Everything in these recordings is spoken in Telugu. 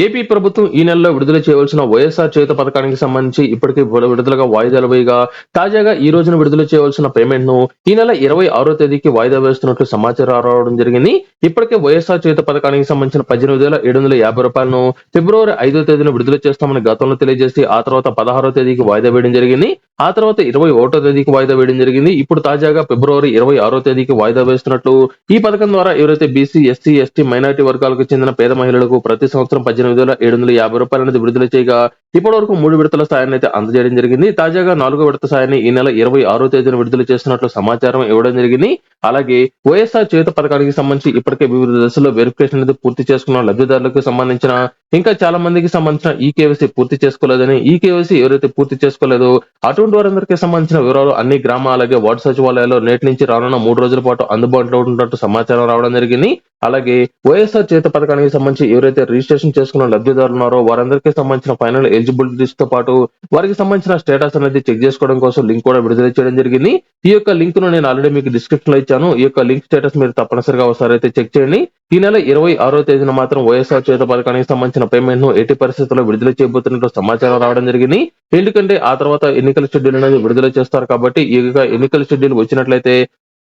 ఏపీ ప్రభుత్వం ఈ నెలలో విడుదల చేయవలసిన వైఎస్ఆర్ చేత పథకానికి సంబంధించి ఇప్పటికే విడుదలగా వాయిదాలు వేయగా తాజాగా ఈ రోజున విడుదల చేయవలసిన పేమెంట్ను ఈ నెల ఇరవై ఆరో తేదీకి వాయిదా వేస్తున్నట్లు సమాచారం రావడం జరిగింది. ఇప్పటికే వైఎస్ఆర్ చేత పథకానికి సంబంధించిన పద్దెనిమిది వేల ఏడు వందల యాభై రూపాయలను ఫిబ్రవరి ఐదో తేదీన విడుదల చేస్తామని గతంలో తెలియజేసి ఆ తర్వాత పదహారో తేదీకి వాయిదా వేయడం జరిగింది. ఆ తర్వాత ఇరవై ఒకటో తేదీకి వాయిదా వేయడం జరిగింది. ఇప్పుడు తాజాగా ఫిబ్రవరి ఇరవై ఆరో తేదీకి వాయిదా వేస్తున్నట్లు ఈ పథకం ద్వారా ఎవరైతే బీసీ ఎస్సీ ఎస్టీ మైనారిటీ వర్గాలకు చెందిన పేద మహిళలకు ప్రతి సంవత్సరం పద్దెనిమిది వేల ఏడు వందల యాభై రూపాయలు అనేది విడుదల చేయగా ఇప్పటి వరకు మూడు విడతల సాయాన్ని అయితే అందజేయడం జరిగింది. తాజాగా నాలుగో విడత సాయాన్ని ఈ నెల ఇరవై ఆరో తేదీన విడుదల చేస్తున్నట్లు సమాచారం ఇవ్వడం జరిగింది. అలాగే వైఎస్ఆర్ చేత పథకానికి సంబంధించి ఇప్పటికే వివిధ దశల్లో వెరిఫికేషన్ అనేది పూర్తి చేసుకున్న లబ్ధిదారులకు సంబంధించిన ఇంకా చాలా మందికి సంబంధించిన ఈ కేవైసీ పూర్తి చేసుకోలేదని ఈ కేవైసీ ఎవరైతే పూర్తి చేసుకోలేదో అటువంటి వారందరికీ సంబంధించిన వివరాలు అన్ని గ్రామ అలాగే వార్డు సచివాలయాల్లో నేటి నుంచి రానున్న మూడు రోజుల పాటు అందుబాటులో ఉంటున్నట్టు సమాచారం రావడం జరిగింది. అలాగే వైఎస్ఆర్ చేత పథకానికి సంబంధించి ఎవరైతే రిజిస్ట్రేషన్ చేసుకున్న లబ్ధిదారులు ఉన్నారో వారందరికీ సంబంధించిన ఫైనల్ ఎలిజిబిలిటీస్తో పాటు వారికి సంబంధించిన స్టేటస్ అనేది చెక్ చేసుకోవడం కోసం లింక్ కూడా విడుదల చేయడం జరిగింది. ఈ యొక్క లింక్ను నేను ఆల్రెడీ మీకు డిస్క్రిప్షన్లో ఇచ్చాను. ఈ యొక్క లింక్ స్టేటస్ మీరు తప్పనిసరిగా ఒకసారి అయితే చెక్ చేయండి. ఈ నెల ఇరవై ఆరో తేదీన మాత్రం వైఎస్ఆర్ చేత పథకానికి సంబంధించిన పేమెంట్ను ఎట్టి పరిస్థితుల్లో విడుదల చేయబోతున్నట్టు సమాచారం రావడం జరిగింది. ఎందుకంటే ఆ తర్వాత ఎన్నికల షెడ్యూల్ అనేది విడుదల చేస్తారు కాబట్టి ఈ యొక్క ఎన్నికల షెడ్యూల్ వచ్చినట్లయితే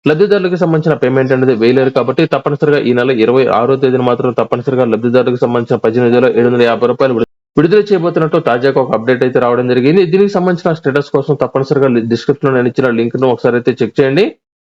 లబ్ధిదారులకు సంబంధించిన పేమెంట్ అనేది వేయలేరు కాబట్టి తప్పనిసరిగా ఈ నెల ఇరవై ఆరో తేదీన మాత్రం తప్పనిసరిగా లబ్ధిదారులకు సంబంధించిన పద్దెనిమిది వేల ఏడు వందల యాభై రూపాయలు విడుదల- చేయబోతున్నట్టు తాజాగా ఒక అప్డేట్ అయితే రావడం జరిగింది. దీనికి సంబంధించిన స్టేటస్ కోసం తప్పనిసరిగా డిస్క్రిప్షన్లో నేను ఇచ్చిన లింక్ను ఒకసారి అయితే చెక్ చేయండి.